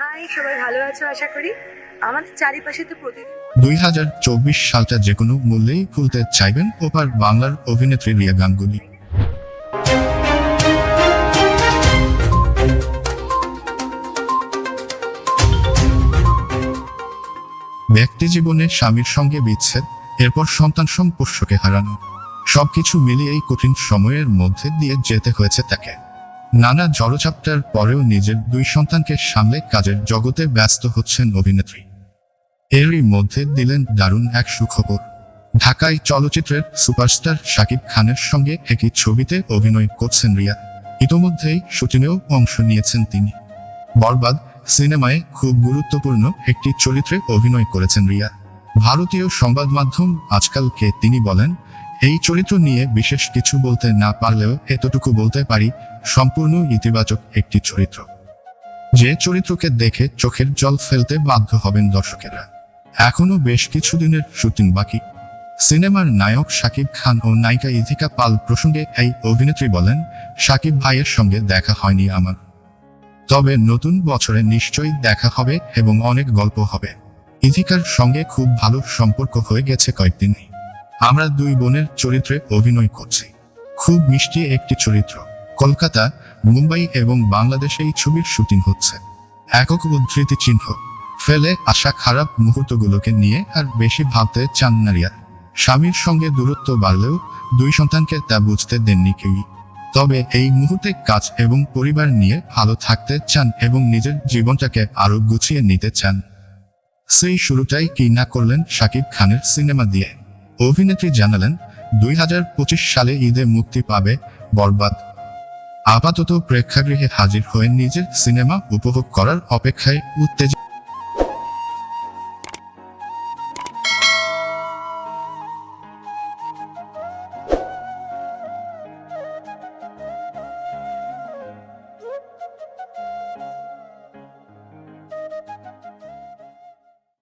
High, সবাই ভালো আছো আশা করি? আমাদের চারিপাশে তো প্রতিদিন দুই হাজার চব্বিশ সালটা যে কোনো মূল্যেই খুলতে চাইবেন ওপার বাংলার অভিনেত্রী রিয়া গাঙ্গুলি। ব্যক্তি জীবনে স্বামীর সঙ্গে বিচ্ছেদ, এরপর সন্তান পোষ্যকে হারানো, সবকিছু মিলিয়ে এই কঠিন সময়ের মধ্যে দিয়ে যেতে হয়েছে তাকে। নানা জড়চাপটার পরেও নিজের দুই সন্তানকে সামলে কাজের জগতে ব্যস্ত হচ্ছেন অভিনেত্রী। এরই মধ্যে দিলেন দারুণ এক সুখবর। ঢাকায় চলচ্চিত্রের সুপারস্টার শাকিব খানের সঙ্গে একই ছবিতে অভিনয় করছেন রিয়া। ইতোমধ্যেই শুটিংয়েও অংশ নিয়েছেন তিনি। বরবাদ সিনেমায় খুব গুরুত্বপূর্ণ একটি চরিত্রে অভিনয় করেছেন রিয়া। ভারতীয় সংবাদ মাধ্যম আজকালকে তিনি বলেন এই চরিত্র নিয়ে বিশেষ কিছু বলতে না পারলেও এতটুকু বলতে পারি, সম্পূর্ণ ইতিবাচক একটি চরিত্র। যে চরিত্রকে দেখে চোখের জল ফেলতে বাধ্য হবেন দর্শকেরা। এখনও বেশ কিছুদিনের শুটিং বাকি। সিনেমার নায়ক শাকিব খান ও নায়িকা ইথিকা পাল প্রসঙ্গে এই অভিনেত্রী বলেন, শাকিব ভাইয়ের সঙ্গে দেখা হয়নি আমার। তবে নতুন বছরে নিশ্চয়ই দেখা হবে এবং অনেক গল্প হবে। ইথিকার সঙ্গে খুব ভালো সম্পর্ক হয়ে গেছে কয়েকদিনই আমরা দুই বোনের চরিত্রে অভিনয় করছি। খুব মিষ্টি একটি চরিত্র। কলকাতা, মুম্বাই এবং বাংলাদেশে এই ছবির শুটিং হচ্ছে। একক উদ্ধৃতি চিহ্ন। ফেলে আসা খারাপ মুহূর্তগুলোকে নিয়ে আর বেশি ভাবতে চান না রিয়া। স্বামীর সঙ্গে দূরত্ব বাড়লেও দুই সন্তানকে তা বুঝতে দেননি কেউই। তবে এই মুহূর্তে কাজ এবং পরিবার নিয়ে ভালো থাকতে চান এবং নিজের জীবনটাকে আরও গুছিয়ে নিতে চান। সেই শুরুটাই কি না করলেন শাকিব খানের সিনেমা দিয়ে। অভিনেত্রী জানালেন, দুই হাজার পঁচিশ সালে ঈদে মুক্তি পাবে বরবাদ। আপাতত প্রেক্ষাগৃহে হাজির হয়ে নিজের সিনেমা উপভোগ করার অপেক্ষায় উত্তেজিত।